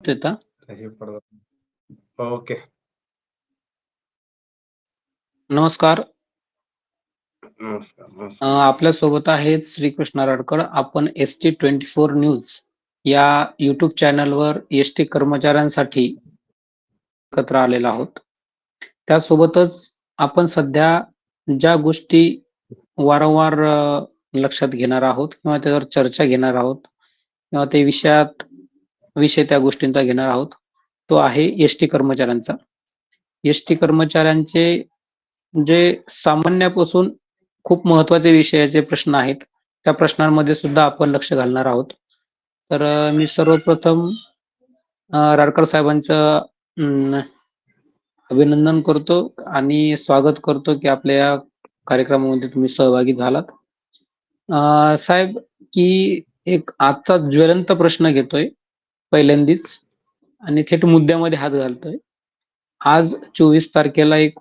हे पडदा ओके. नमस्कार. नमस्कार अ, नमस्कार आपल्यासोबत आहेत श्रीकृष्ण राडकर. आपण S T twenty four news या युट्यूब चॅनलवर एस टी कर्मचाऱ्यांसाठी एकत्र आलेलो आहोत. त्यासोबतच आपण सध्या ज्या गोष्टी वारंवार अ, लक्षात घेणार आहोत किंवा त्यावर चर्चा घेणार आहोत किंवा ते विषयात विषय त्या गोष्टींचा घेणार आहोत. तो आहे एस टी कर्मचाऱ्यांचा. एस टी कर्मचाऱ्यांचे जे सामान्यापासून खूप महत्त्वाचे विषयाचे प्रश्न आहेत त्या प्रश्नांमध्ये सुद्धा आपण लक्ष घालणार आहोत. तर मी सर्वप्रथम राडकर साहेबांचं अभिनंदन करतो आणि स्वागत करतो की आपल्या या कार्यक्रमामध्ये तुम्ही सहभागी झालात. साहेब की एक आजचा ज्वलंत प्रश्न घेतोय. पहिल्यांदीच आणि थेट मुद्द्यामध्ये हात घालतोय. आज चोवीस तारखेला एक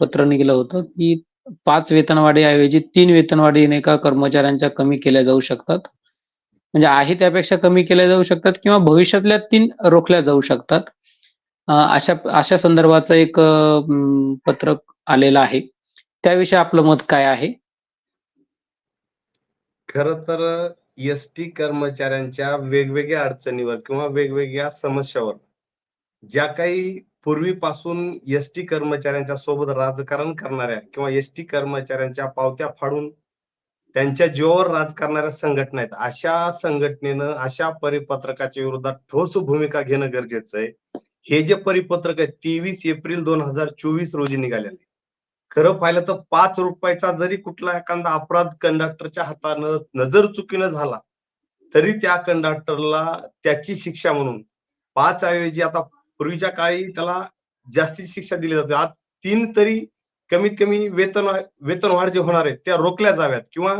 पत्र निघलं होतं की पाच वेतनवाढीऐवजी तीन वेतनवाढी एका कर्मचाऱ्यांच्या कमी केल्या जाऊ शकतात. म्हणजे आहे त्यापेक्षा कमी केल्या जाऊ शकतात किंवा भविष्यातल्या तीन रोखल्या जाऊ शकतात. अशा अशा संदर्भाचं एक पत्रक आलेलं आहे. त्याविषयी आपलं मत काय आहे? खर तर एस टी कर्मचाऱ्यांच्या वेगवेगळ्या अडचणीवर किंवा वेगवेगळ्या समस्यावर. ज्या काही पूर्वीपासून एस टी कर्मचाऱ्यांच्या सोबत राजकारण करणाऱ्या किंवा एस टी कर्मचाऱ्यांच्या पावत्या फाडून त्यांच्या जीवावर राज करणाऱ्या संघटना आहेत अशा संघटनेनं अशा परिपत्रकाच्या विरोधात ठोस भूमिका घेणं गरजेचं आहे. हे जे परिपत्रक आहे तेवीस एप्रिल दोन हजार चोवीस रोजी निघालेलं आहे. खरं पाहिलं तर पाच रुपयाचा जरी कुठला एखादा अपराध कंडक्टरच्या हातानं नजर चुकीनं झाला तरी त्या कंडक्टरला त्याची शिक्षा म्हणून पाच ऐवजी आता पूर्वीच्या काळी त्याला जास्तीची शिक्षा दिली जाते. आज तीन तरी कमीत कमी वेतन वेतनवाढ जे होणार आहेत त्या रोखल्या जाव्यात किंवा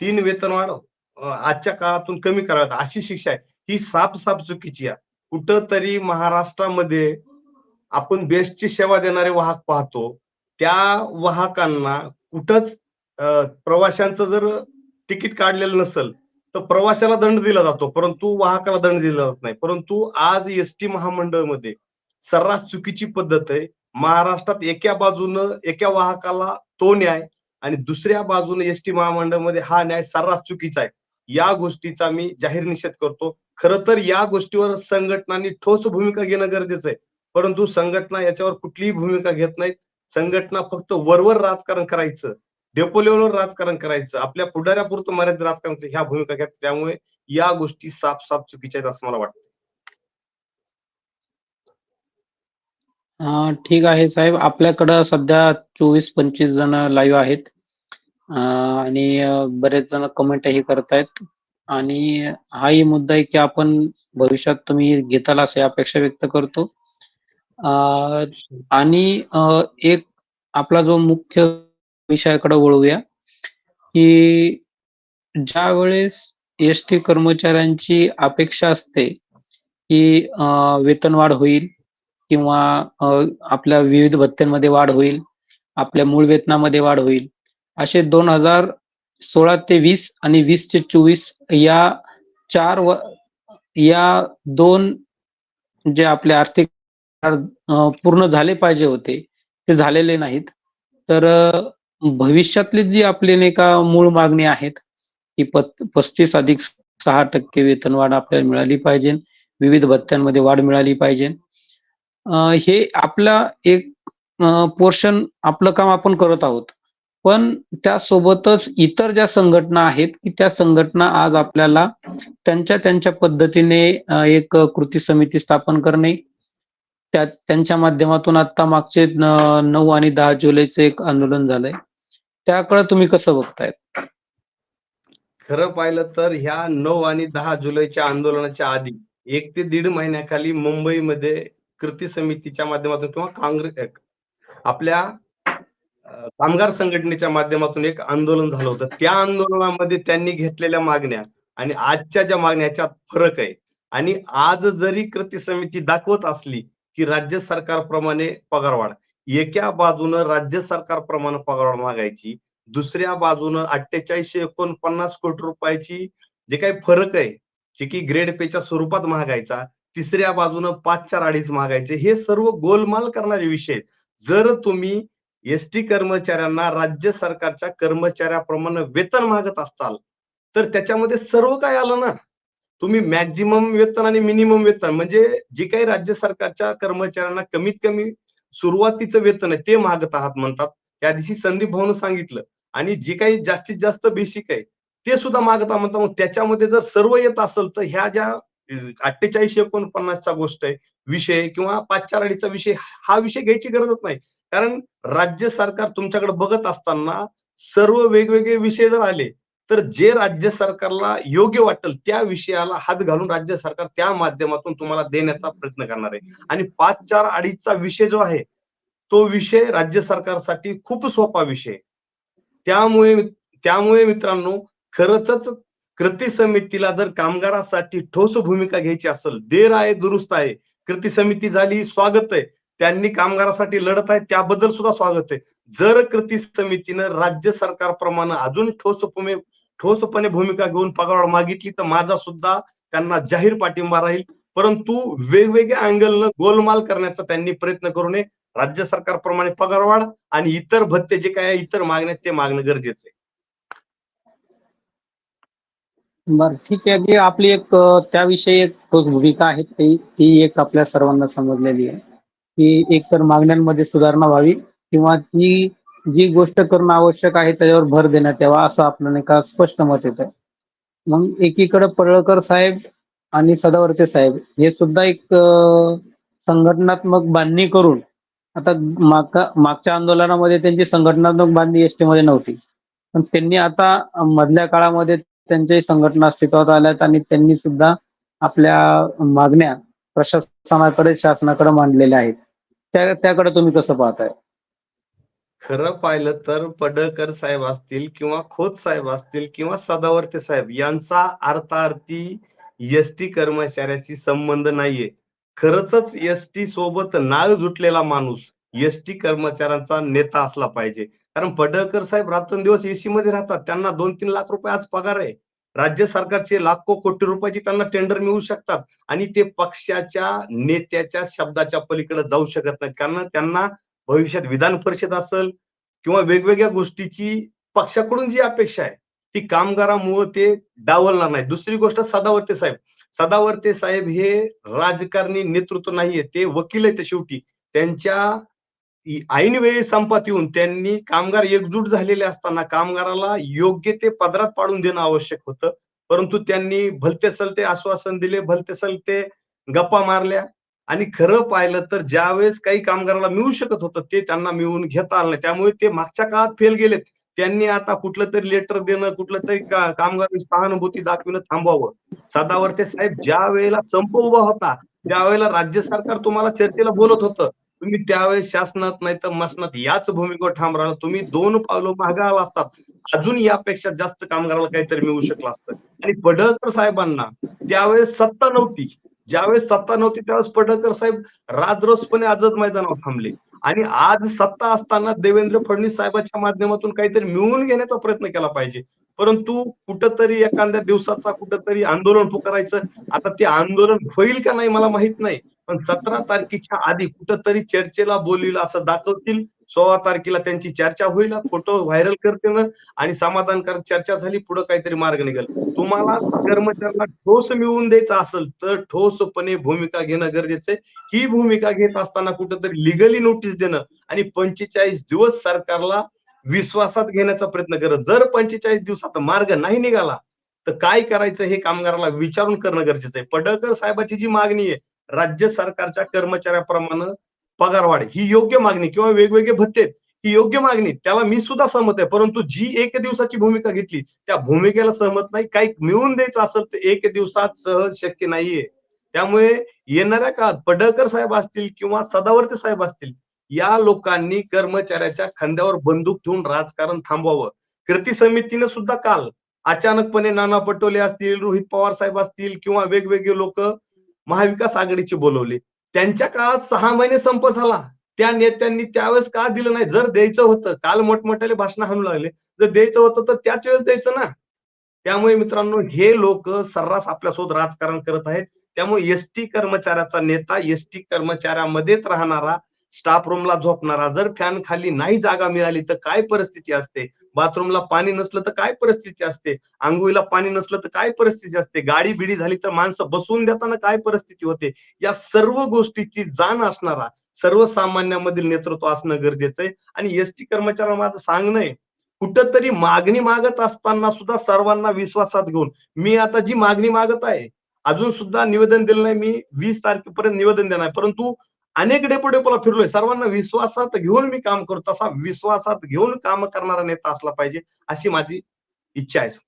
तीन वेतनवाढ आजच्या काळातून कमी कराव्यात अशी शिक्षा आहे. ही साप साप चुकीची आहे. कुठं तरी महाराष्ट्रामध्ये आपण बेस्टची सेवा देणारे वाहक पाहतो. त्या वाहकांना कुठंच प्रवाशांचं जर तिकीट काढलेलं नसेल तर प्रवाशाला दंड दिला जातो. परंतु वाहकाला दंड दिला जात नाही. परंतु आज एस टी महामंडळमध्ये सर्रास चुकीची पद्धत आहे. महाराष्ट्रात एका बाजूनं एका वाहकाला तो न्याय आणि दुसऱ्या बाजूने एस टी महामंडळमध्ये हा न्याय सर्रास चुकीचा आहे. या गोष्टीचा मी जाहीर निषेध करतो. खर तर या गोष्टीवर संघटनांनी ठोस भूमिका घेणं गरजेचं आहे. परंतु संघटना याच्यावर कुठलीही भूमिका घेत नाहीत. संघटना फक्त वरवर राजकारण करायचं डेपो लेवलवर राजकारण करायचं आपल्या पुढाऱ्यापुरतं मर्यादित राजकारण ह्या भूमिका घेत त्यामुळे या गोष्टी साफ साफ चुकीच्या आहेत असं मला वाटतं. ठीक आहे साहेब. आपल्याकडं सध्या चोवीस पंचवीस जण लाईव्ह आहेत. आणि बरेच जण कमेंटही करतायत. आणि हाही मुद्दा आहे की आपण भविष्यात तुम्ही घेताल असे अपेक्षा व्यक्त करतो. आणि एक आपला जो मुख्य विषयाकडे वळूया की ज्या वेळेस एस टी कर्मचाऱ्यांची अपेक्षा असते की वेतनवाढ होईल किंवा आपल्या विविध भत्त्यांमध्ये वाढ होईल आपल्या मूळ वेतनामध्ये वाढ होईल असे दोन हजार सोळा ते वीस आणि वीस ते चोवीस या चार व या दोन जे आपले आर्थिक पूर्ण झाले पाहिजे होते. ते झालेले नाहीत. तर भविष्यातली जी आपली नाही का मूळ मागणी आहेत की पस्तीस अधिक सहा टक्के वेतनवाढ आपल्याला मिळाली पाहिजे. विविध भत्त्यांमध्ये वाढ मिळाली पाहिजे. हे आपला एक पोर्शन आपलं काम आपण करत आहोत. पण त्यासोबतच इतर ज्या संघटना आहेत की त्या संघटना आज आपल्याला त्यांच्या त्यांच्या पद्धतीने एक कृती समिती स्थापन करणे त्या त्यांच्या माध्यमातून आता मागचे नऊ आणि दहा जुलैचं एक आंदोलन झालंय. त्याकडे तुम्ही कसं बघताय? खरं पाहिलं तर ह्या नऊ आणि दहा जुलैच्या आंदोलनाच्या आधी एक ते दीड महिन्याखाली मुंबईमध्ये कृती समितीच्या माध्यमातून किंवा काँग्रेस आपल्या कामगार संघटनेच्या माध्यमातून एक आंदोलन झालं होतं. त्या आंदोलनामध्ये त्यांनी घेतलेल्या मागण्या आणि आजच्या ज्या मागण्याच्या फरक आहे. आणि आज जरी कृती समिती दाखवत असली की राज्य सरकारप्रमाणे पगारवाढ एका बाजूनं राज्य सरकारप्रमाणे पगारवाढ मागायची दुसऱ्या बाजूनं अठ्ठेचाळीसशे एकोणपन्नास कोटी रुपयाची जे काही फरक आहे जे की ग्रेड पेच्या स्वरूपात महागायचा तिसऱ्या बाजूनं पाच चार अडीच मागायचे हे सर्व गोलमाल करणारे विषय आहेत. जर तुम्ही एसटी कर्मचाऱ्यांना राज्य सरकारच्या कर्मचाऱ्याप्रमाणे वेतन मागत असताल तर त्याच्यामध्ये सर्व काय आलं ना तुम्ही मॅक्झिमम वेतन आणि मिनिमम वेतन म्हणजे जे काही राज्य सरकारच्या कर्मचाऱ्यांना कमीत कमी सुरुवातीचं वेतन आहे ते मागत आहात म्हणतात. त्या दिवशी संदीप भाऊन सांगितलं. आणि जे काही जास्तीत जास्त बेसिक आहे ते सुद्धा मागत आहात म्हणतात. मग त्याच्यामध्ये जर सर्व येत असेल तर ह्या ज्या अठ्ठेचाळीस एकोणपन्नासचा गोष्ट आहे विषय किंवा पाच चार अडीचा विषय हा विषय घ्यायची गरजच नाही. कारण राज्य सरकार तुमच्याकडे बघत असताना सर्व वेगवेगळे विषय जर आले तर जे राज्य सरकारला योग्य वाटेल त्या विषयाला हात घालून राज्य सरकार त्या माध्यमातून तुम्हाला देण्याचा प्रयत्न करणार आहे. आणि पाच चार अडीचचा विषय जो आहे तो विषय राज्य सरकारसाठी खूप सोपा विषय त्यामुळे त्यामुळे मित्रांनो खरंच कृती समितीला जर कामगारासाठी ठोस भूमिका घ्यायची असेल देर आहे दुरुस्त आहे कृती समिती झाली स्वागत आहे त्यांनी कामगारासाठी लढत आहे त्याबद्दल सुद्धा स्वागत आहे. जर कृती समितीनं राज्य सरकारप्रमाणे अजून ठोसपणे ठोसपणे भूमिका घेऊन पगारवाढ मागितली तर माझा सुद्धा त्यांना जाहीर पाठिंबा राहील. परंतु वेगवेगळ्या अँगलनं गोलमाल करण्याचा त्यांनी प्रयत्न करू नये. राज्य सरकारप्रमाणे पगारवाढ आणि इतर भत्ते जे काय इतर मागण्या ते मागणं गरजेचं आहे. बर ठीक आहे. की आपली एक त्याविषयी एक ठोस भूमिका आहे. ती ती एक आपल्या सर्वांना समजलेली आहे. की एकतर मागण्यांमध्ये सुधारणा व्हावी किंवा ती जी गोष्ट करणं आवश्यक आहे त्याच्यावर भर देण्यात यावा असं आपलं नाही का स्पष्ट मत येतं. मग एकीकडे पडळकर साहेब आणि सदावर्ते साहेब हे सुद्धा एक संघटनात्मक बांधणी करून आता मागच्या मागच्या आंदोलनामध्ये त्यांची संघटनात्मक बांधणी एसटी मध्ये नव्हती. पण त्यांनी आता मधल्या काळामध्ये त्यांच्याही संघटना अस्तित्वात आल्यात आणि त्यांनी सुद्धा आपल्या मागण्या प्रशासनाकडे शासनाकडे मांडलेल्या आहेत. त्या त्याकडे तुम्ही कसं पाहताय? खरं पाहिलं तर पडळकर साहेब असतील किंवा खोत साहेब असतील किंवा सदावर्ते साहेब यांचा अर्थार्थी एसटी कर्मचाऱ्याची संबंध नाहीये. खरंच एसटी सोबत नाळ जुटलेला माणूस एसटी कर्मचाऱ्यांचा नेता असला पाहिजे. कारण पडळकर साहेब रात्रंदिवस एसी मध्ये राहतात. त्यांना दोन तीन लाख रुपये आज पगार आहे. राज्य सरकारचे लाखो कोटी रुपयाची त्यांना टेंडर मिळू शकतात. आणि ते पक्षाच्या नेत्याच्या शब्दाच्या पलीकडे जाऊ शकत नाहीत. कारण त्यांना भविष्यात विधान परिषद असेल किंवा वेगवेगळ्या गोष्टीची पक्षाकडून जी अपेक्षा आहे ती कामगारामुळे ते डावलणार नाही. दुसरी गोष्ट सदावर्ते साहेब. सदावर्ते साहेब हे राजकारणी नेतृत्व नाहीये. ते वकील आहेत शेवटी. त्यांच्या ऐन वेळी संपात येऊन त्यांनी कामगार एकजूट झालेले असताना कामगाराला योग्य ते पदरात पाडून देणं आवश्यक होतं. परंतु त्यांनी भलते सलते आश्वासन दिले भलते सलते गप्पा मारल्या. आणि खरं पाहिलं तर ज्यावेळेस काही कामगाराला मिळू शकत होतं ते त्यांना मिळवून घेता आलं नाही. त्यामुळे ते मागच्या काळात फेल गेलेत. त्यांनी आता कुठलं तरी लेटर देणं कुठलं तरी का- कामगार सहानुभूती दाखविणं थांबवावं सदावर्ते साहेब ज्या वेळेला संप उभा होता त्यावेळेला राज्य सरकार तुम्हाला चर्चेला बोलत होतं. तुम्ही त्यावेळेस शासनात नाही तर मसनात याच भूमिकेवर ठाम राहिला. तुम्ही दोन पावलं मागे आला असतात. अजून यापेक्षा जास्त कामगाराला काहीतरी मिळू शकलं असतं. आणि पडळकर साहेबांना त्यावेळेस सत्ता नव्हती ज्यावेळेस सत्ता नव्हती त्यावेळेस पडळकर साहेब राजरोसपणे आझाद मैदानावर थांबले. आणि आज सत्ता असताना देवेंद्र फडणवीस साहेबांच्या माध्यमातून काहीतरी मिळवून घेण्याचा प्रयत्न केला पाहिजे. परंतु कुठंतरी एखाद्या दिवसाचा कुठंतरी आंदोलन पुकारायचं आता ते आंदोलन होईल का नाही मला माहीत नाही. पण सतरा तारखेच्या आधी कुठंतरी चर्चेला बोलील असं दाखवतील सोळा तारखेला त्यांची चर्चा होईल फोटो व्हायरल करते आणि समाधानकारक चर्चा झाली पुढे काहीतरी मार्ग निघेल. तुम्हाला कर्मचाऱ्यांना ठोस मिळवून द्यायचं असेल तर ठोसपणे भूमिका घेणं गरजेचं आहे. ही भूमिका घेत असताना कुठंतरी लिगली नोटीस देणं आणि पंचेचाळीस दिवस सरकारला विश्वासात घेण्याचा प्रयत्न करत जर पंचेचाळीस दिवसात मार्ग नाही निघाला तर काय करायचं हे कामगाराला विचारून करणं गरजेचं आहे. पडळकर साहेबाची जी मागणी आहे राज्य सरकारच्या कर्मचाऱ्याप्रमाणे पगारवाढ ही योग्य मागणी किंवा वेगवेगळे भत्ते ही योग्य मागणी त्याला मी सुद्धा सहमत आहे. परंतु जी एक दिवसाची भूमिका घेतली त्या भूमिकेला सहमत नाही. काही मिळवून द्यायचं असेल तर एक दिवसात सहज शक्य नाहीये. त्यामुळे येणाऱ्या काळात पडळकर साहेब असतील किंवा सदावर्ते साहेब असतील या लोकांनी कर्मचाऱ्याच्या खांद्यावर बंदूक ठेवून राजकारण थांबवावं. कृती समितीने सुद्धा काल अचानकपणे नाना पटोले असतील रोहित पवार साहेब असतील किंवा वेगवेगळे लोक महाविकास आघाडीचे बोलवले. त्यांच्या काळात सहा महिने संप झाला. त्या नेत्यांनी त्यावेळेस का दिलं नाही? जर द्यायचं होतं काल मोठमोठ्याले भाषण हाणू लागले. जर द्यायचं होतं तर त्याच वेळेस द्यायचं ना? त्यामुळे मित्रांनो हे लोक सर्रास आपल्यासोबत राजकारण करत आहेत. त्यामुळे एसटी कर्मचाऱ्याचा नेता एसटी कर्मचाऱ्यामध्येच राहणारा स्टाफ रूमला झोपणारा. जर फॅन खाली नाही जागा मिळाली तर काय परिस्थिती असते? बाथरूमला पाणी नसलं तर काय परिस्थिती असते? आंघोळीला पाणी नसलं तर काय परिस्थिती असते? गाडी बिडी झाली तर माणसं बसवून देताना काय परिस्थिती होते? या सर्व गोष्टीची जाण असणारा सर्वसामान्यामधील नेतृत्व असणं गरजेचं आहे. आणि एसटी कर्मचाऱ्यांना माझं सांगणं आहे कुठंतरी मागणी मागत असताना सुद्धा सर्वांना विश्वासात घेऊन मी आता जी मागणी मागत आहे अजून सुद्धा निवेदन दिलं नाही मी वीस तारखेपर्यंत निवेदन देणार आहे. परंतु अनेक डेपो डेपोला फिरलोय. सर्वांना विश्वासात घेऊन मी काम करतो. तसा विश्वासात घेऊन काम करणारा नेता असला पाहिजे अशी माझी इच्छा आहे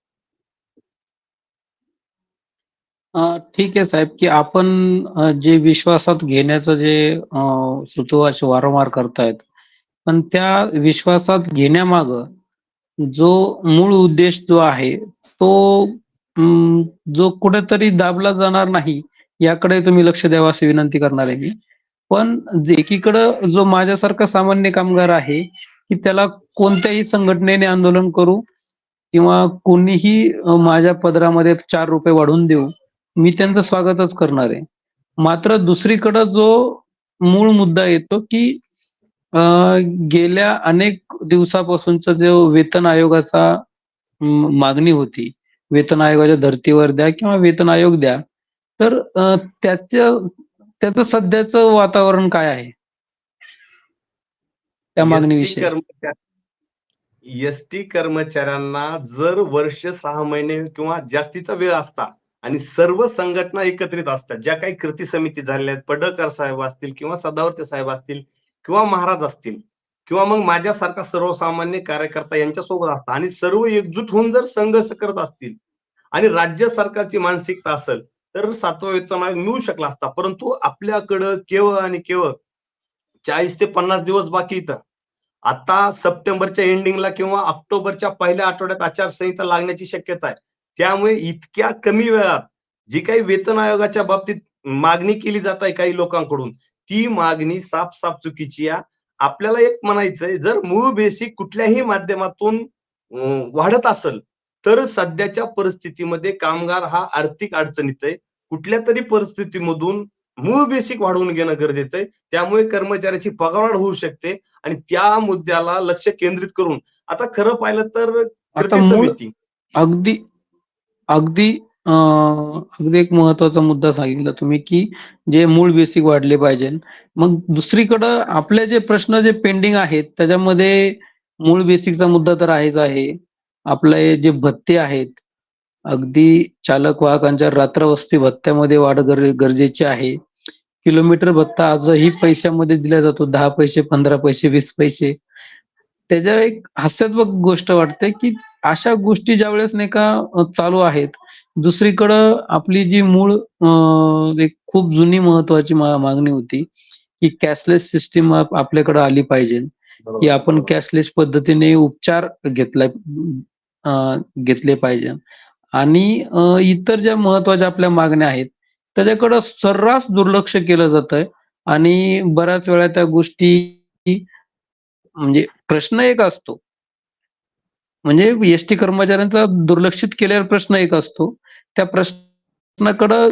ठीक आहे साहेब की आपण जे विश्वासात घेण्याचं जे सुतोवाच वारंवार करतायत पण त्या विश्वासात घेण्यामाग जो मूळ उद्देश जो आहे तो जो कुठेतरी दाबला जाणार नाही याकडे तुम्ही लक्ष द्यावा अशी विनंती करणार आहे मी. पण एकीकडं जो माझ्यासारखा सामान्य कामगार आहे की त्याला कोणत्याही संघटनेने आंदोलन करू किंवा कोणीही माझ्या पदरामध्ये चार रुपये वाढवून देऊ मी त्यांचं स्वागतच करणार आहे. मात्र दुसरीकडं जो मूळ मुद्दा येतो की गेल्या अनेक दिवसापासूनचा जो वेतन आयोगाचा मागणी होती वेतन आयोगाच्या धर्तीवर द्या किंवा वेतन आयोग द्या तर त्याच्या त्याचं सध्याचं वातावरण काय आहे? त्या मागणीविषयी. एसटी कर्मचाऱ्यांना जर वर्ष सहा महिने किंवा जास्तीचा वेळ असता आणि सर्व संघटना एकत्रित असतात ज्या काही कृती समिती झालेल्या आहेत पडळकर साहेब असतील किंवा सदावर्ते साहेब असतील किंवा महाराज असतील किंवा मग माझ्यासारखा सर्वसामान्य कार्यकर्ता यांच्यासोबत असतात आणि सर्व एकजूट होऊन जर संघर्ष करत असतील आणि राज्य सरकारची मानसिकता असेल तर सातवा वेतन आयोग मिळू शकला असता. परंतु आपल्याकडं केवळ आणि केवळ चाळीस ते पन्नास दिवस बाकी इथं. आता सप्टेंबरच्या एंडिंगला किंवा ऑक्टोबरच्या पहिल्या आठवड्यात आचारसंहिता लागण्याची शक्यता आहे. त्यामुळे इतक्या कमी वेळात जी काही वेतन आयोगाच्या बाबतीत मागणी केली जात आहे काही लोकांकडून ती मागणी साफ साफ चुकीची आहे. आपल्याला एक म्हणायचंय जर मूळ बेसिक कुठल्याही माध्यमातून वाढत असेल तर सध्याच्या परिस्थितीमध्ये कामगार हा आर्थिक अडचणीत आहे. कुठल्या तरी परिस्थितीमधून मूळ बेसिक वाढवून घेणं गरजेचं आहे. त्यामुळे कर्मचाऱ्याची पगारवाढ होऊ शकते आणि त्या मुद्द्याला लक्ष केंद्रित करून. आता खरं पाहिलं तर अगदी अगदी अगदी एक महत्त्वाचा मुद्दा सांगितला तुम्ही की जे मूळ बेसिक वाढले पाहिजे. मग दुसरीकडं आपले जे प्रश्न जे पेंडिंग आहेत त्याच्यामध्ये मूळ बेसिकचा मुद्दा तर आहेच आहे. आपले जे भत्ते आहेत अगदी चालक वाहकांच्या रात्रवस्ती भत्त्यामध्ये वाढ गर- गरजेची आहे. किलोमीटर भत्ता आजही पैशामध्ये दिला जातो दहा पैसे पंधरा पैसे वीस पैसे. त्याच्या एक हास्यात्मक गोष्ट वाटते की अशा गोष्टी ज्यावेळेस नाही का चालू आहेत दुसरीकडं आपली जी मूळ एक खूप जुनी महत्वाची मागणी होती की कॅशलेस सिस्टीम आपल्याकडे आली पाहिजे. की आपण कॅशलेस पद्धतीने उपचार घेतलाय. अं, घेतले पाहिजे. आणि इतर ज्या महत्त्वाच्या आपल्या मागण्या आहेत त्याच्याकडं सर्रास दुर्लक्ष केलं जातंय. आणि बऱ्याच वेळा त्या गोष्टी म्हणजे प्रश्न एक असतो. म्हणजे एसटी कर्मचाऱ्यांचा दुर्लक्षित केलेला प्रश्न एक असतो. त्या प्रश्नाकडं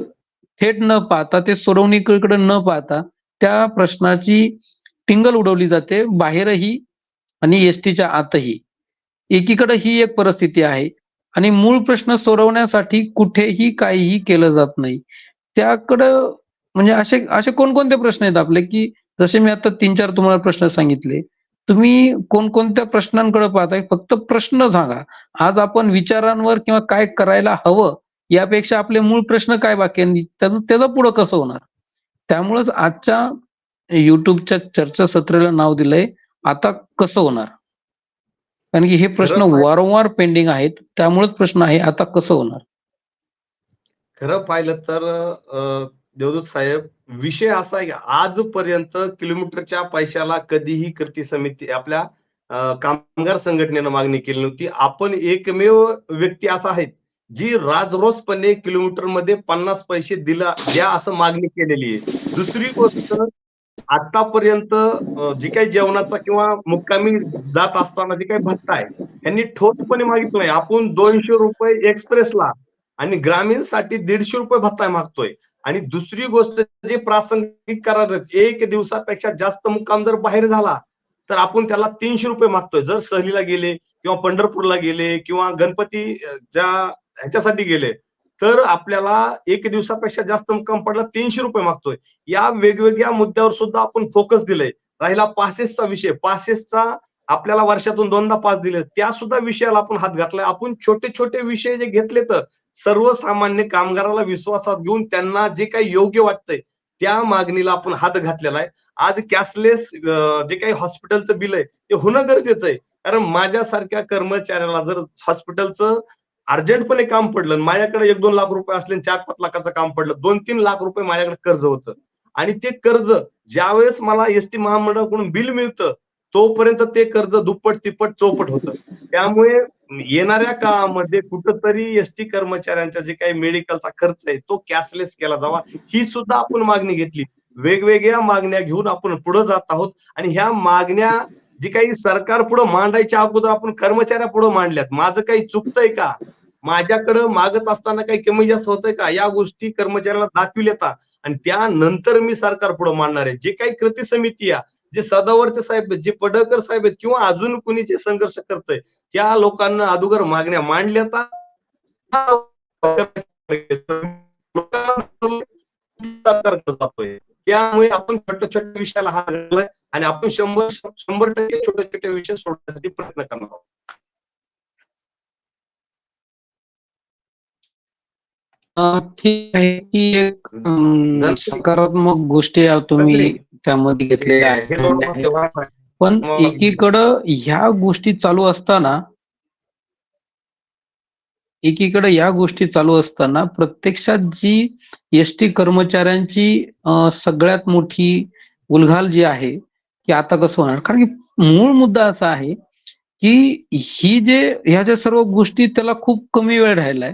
थेट न पाहता ते सोडवणीकडे न पाहता त्या प्रश्नाची टिंगल उडवली जाते बाहेरही आणि एसटीच्या आतही. एकीकडे ही एक परिस्थिती आहे. आणि मूळ प्रश्न सोडवण्यासाठी कुठेही काहीही केलं जात नाही. त्याकडं म्हणजे असे असे कोणकोणते प्रश्न आहेत आपले? की जसे मी आता तीन चार तुम्हाला प्रश्न सांगितले. तुम्ही कोणकोणत्या प्रश्नांकडे पाहताय? फक्त प्रश्न सांगा. आज आपण विचारांवर किंवा काय करायला हवं यापेक्षा आपले मूळ प्रश्न काय बाकी त्याचं त्याचं पुढं कसं होणार? त्यामुळेच आजच्या युट्यूबच्या चर्चासत्राला नाव दिलंय. आता कसं होणार? कारण की हे प्रश्न वारंवार पेंडिंग आहेत. त्यामुळेच प्रश्न आहे आता कसं होणार? खरं पाहिलं तर देवदूत साहेब विषय असा आहे की आजपर्यंत किलोमीटरच्या पैशाला कधीही कृती समिती आपल्या कामगार संघटनेनं मागणी केली नव्हती. आपण एकमेव व्यक्ती असा आहेत जी राजरोसपणे किलोमीटरमध्ये पन्नास पैसे दिला द्या असं मागणी केलेली आहे. दुसरी गोष्ट आतापर्यंत जी काही जेवणाचा किंवा मुक्कामी जात असताना जे काही भत्ता आहे यांनी ठोसपणे मागितलं नाही. आपण दोनशे रुपये एक्सप्रेसला आणि ग्रामीणसाठी दीडशे रुपये भत्ता मागतोय. आणि दुसरी गोष्ट जे प्रासंगिक करार एक दिवसापेक्षा जास्त मुक्काम जर बाहेर झाला तर आपण त्याला तीनशे रुपये मागतोय. जर सहलीला गेले किंवा पंढरपूरला गेले किंवा गणपती ज्या ह्याच्यासाठी गेले तर आपल्याला एक दिवसापेक्षा जास्त मुक्काम पडला तीनशे रुपये मागतोय. या वेगवेगळ्या मुद्द्यावर सुद्धा आपण फोकस दिलंय. राहिला पासेसचा विषय. पासेसचा आपल्याला वर्षातून दोनदा पास दिले. त्या सुद्धा विषयाला आपण हात घातलाय. आपण छोटे छोटे विषय जे घेतले तर सर्वसामान्य कामगाराला विश्वासात घेऊन त्यांना जे काही योग्य वाटतंय त्या मागणीला आपण हात घातलेला आहे. आज कॅशलेस जे काही हॉस्पिटलचं बिल आहे ते होणं गरजेचं आहे. कारण माझ्यासारख्या कर्मचाऱ्याला जर हॉस्पिटलचं अर्जंटपणे काम पडलं माझ्याकडे एक दोन लाख रुपये असले चार पाच लाखाचं काम पडलं दोन तीन लाख रुपये माझ्याकडे कर्ज होतं. आणि ते कर्ज ज्यावेळेस मला एसटी महामंडळाकडून बिल मिळतं तोपर्यंत ते कर्ज दुप्पट तिप्पट चौपट होतं. त्यामुळे येणाऱ्या काळामध्ये कुठंतरी एस टी कर्मचाऱ्यांचा जे काही मेडिकलचा खर्च आहे तो कॅशलेस केला जावा. ही सुद्धा आपण मागणी घेतली. वेगवेगळ्या मागण्या घेऊन आपण पुढे जात आहोत आणि ह्या मागण्या जी काही सरकार पुढे मांडायच्या अगोदर आपण कर्मचाऱ्या पुढे मांडल्यात. माझं काही चुकतंय का? माझ्याकडं मागत असताना काही कमी जास्त होतंय का? या गोष्टी कर्मचाऱ्याला दाखविल्या येतात आणि त्यानंतर मी सरकार पुढे मांडणार आहे. जे काही कृती समिती आहे जे सदावर्ते साहेब आहेत जे पडळकर साहेब आहेत किंवा अजून कुणी जे संघर्ष करतय त्या लोकांना अगोदर मागण्या मांडल्या त्यामुळे आपण छोट्या छोट्या विषयाला हा आणि आपण शंभर शंभर टक्के छोटे छोटे विषय सोडण्यासाठी प्रयत्न करणार आहोत. ठीक आहे की एक सकारात्मक गोष्टी तुम्ही त्यामध्ये घेतलेल्या आहेत. पण एकीकडं ह्या गोष्टी चालू असताना एकीकडे या गोष्टी चालू असताना प्रत्यक्षात जी एस टी कर्मचाऱ्यांची सगळ्यात मोठी उलघाल जी आहे की आता कसं होणार? कारण की मूळ मुद्दा असा आहे की ही जे ह्या ज्या सर्व गोष्टी त्याला खूप कमी वेळ राहिलाय.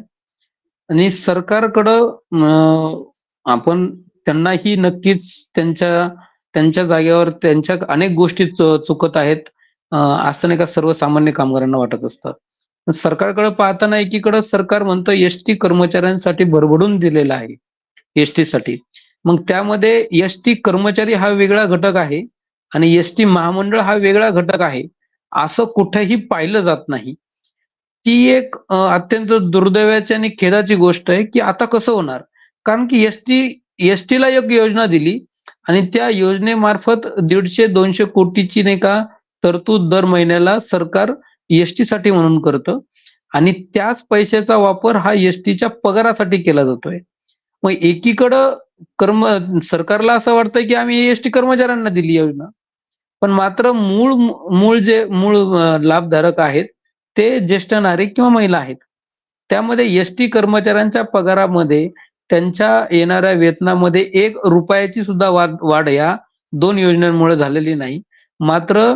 आणि सरकारकडं आपण त्यांनाही नक्कीच त्यांच्या त्यांच्या जागेवर त्यांच्या अनेक गोष्टी चुकत आहेत असं नाही का सर्वसामान्य कामगारांना वाटत असतं. सरकारकडे पाहताना एकीकडे सरकार म्हणतं एस टी कर्मचाऱ्यांसाठी भरभडून दिलेला आहे एस टी साठी मग त्यामध्ये एस टी कर्मचारी हा वेगळा घटक आहे. आणि एस टी महामंडळ हा वेगळा घटक आहे. असं कुठेही पाहिलं जात नाही. ती एक अत्यंत दुर्दैवाची आणि खेदाची गोष्ट आहे की आता कसं होणार? कारण की एस टी एस टीला एक योजना दिली आणि त्या योजनेमार्फत दीडशे दोनशे कोटीची नाही का तरतूद दर महिन्याला सरकार एससाठी म्हणून करतं. आणि त्याच पैशाचा वापर हा एस टीच्या पगारासाठी केला जातोय. मग एकीकडं कर्म सरकारला असं वाटतंय की आम्ही एस टी कर्मचाऱ्यांना दिली योजना. पण मात्र मूळ मूळ जे मूळ लाभधारक आहेत ते ज्येष्ठ नागरिक किंवा महिला आहेत. त्यामध्ये एस टी कर्मचाऱ्यांच्या पगारामध्ये त्यांच्या येणाऱ्या वेतनामध्ये एक रुपयाची सुद्धा वाढ वाढ या दोन योजनांमुळे झालेली नाही. मात्र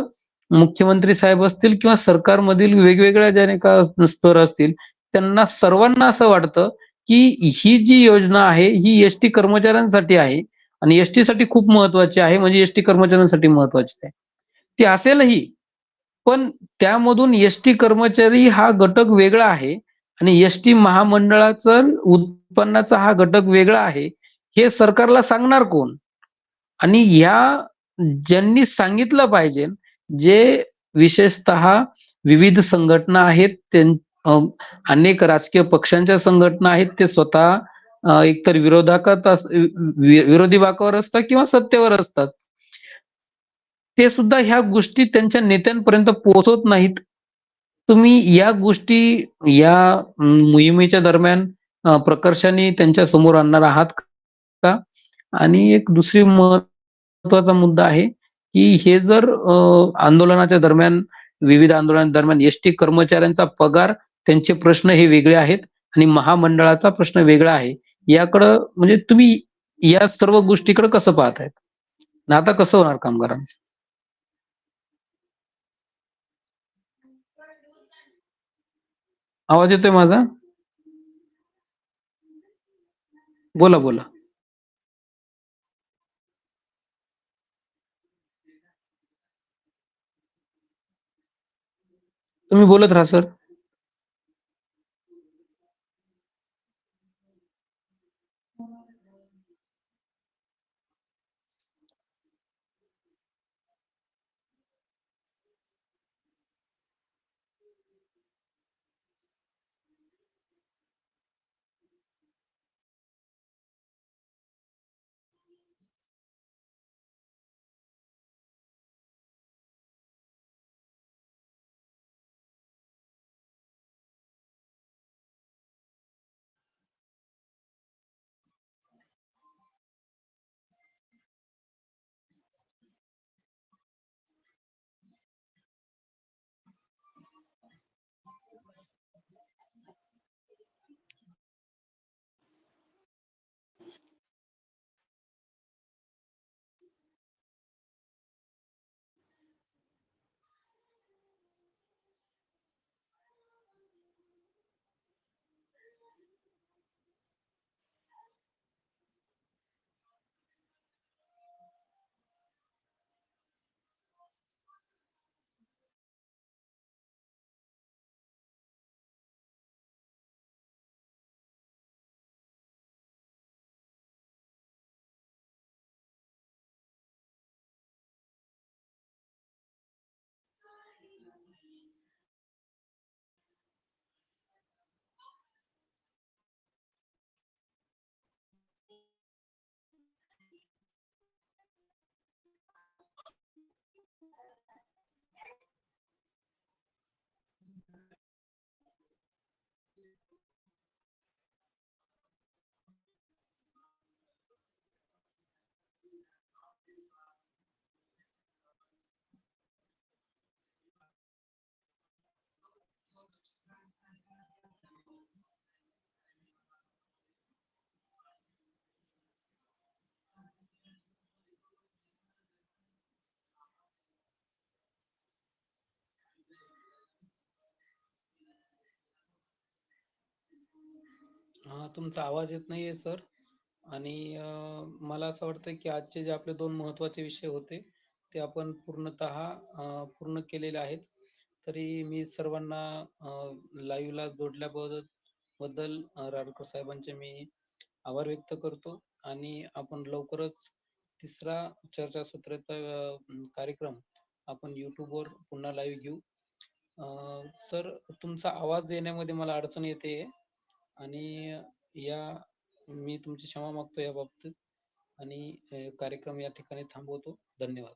मुख्यमंत्री साहेब असतील किंवा सरकारमधील वेगवेगळ्या ज्या का स्तर असतील त्यांना सर्वांना असं वाटतं की ही जी योजना आहे ही एस टी कर्मचाऱ्यांसाठी आहे आणि एसटी साठी खूप महत्वाची आहे म्हणजे एसटी कर्मचाऱ्यांसाठी महत्वाची आहे. ती असेलही पण त्यामधून एसटी कर्मचारी हा घटक वेगळा आहे आणि एसटी महामंडळाचं महामंडळाचा उत्पन्नाचा हा घटक वेगळा आहे हे सरकारला सांगणार कोण? आणि ह्या ज्यांनी सांगितलं पाहिजे जे विशेषतः विविध संघटना आहेत अनेक राजकीय पक्षांच्या संघटना आहेत ते स्वतः एकतर विरोधाकात विरोधी बाकावर असतात किंवा सत्तेवर असतात. ते सुद्धा ह्या गोष्टी त्यांच्या नेत्यांपर्यंत पोहोचवत नाहीत. तुम्ही या गोष्टी या मोहिमेच्या दरम्यान प्रकर्षाने त्यांच्यासमोर आणणार आहात का? आणि एक दुसरी महत्त्वाचा मुद्दा आहे की हे जर आंदोलनाच्या दरम्यान विविध आंदोलना दरम्यान एस टी कर्मचाऱ्यांचा पगार त्यांचे प्रश्न हे वेगळे आहेत आणि महामंडळाचा प्रश्न वेगळा आहे. याकडं म्हणजे तुम्ही या सर्व गोष्टीकडे कसं पाहतायत? आणि आता कसं होणार कामगारांचं? आवाज येतोय माझा? बोला बोला. तुम्ही बोलत राहा सर. हा तुमचा आवाज येत नाहीये सर आणि मला असं वाटतं की आजचे जे आपले दोन महत्त्वाचे विषय होते ते आपण पूर्णतः पूर्ण केलेले आहेत. तरी मी सर्वांना लाईव्हला जोडल्याबद्दल बद्दल राडकर साहेबांचे मी आभार व्यक्त करतो. आणि आपण लवकरच तिसरा चर्चासत्राचा कार्यक्रम आपण युट्यूबवर पुन्हा लाईव्ह घेऊ. सर तुमचा आवाज येण्यामध्ये मला अडचण येते आणि या मी तुमची क्षमा मागतो या बाबतीत आणि कार्यक्रम या ठिकाणी थांबवतो. धन्यवाद.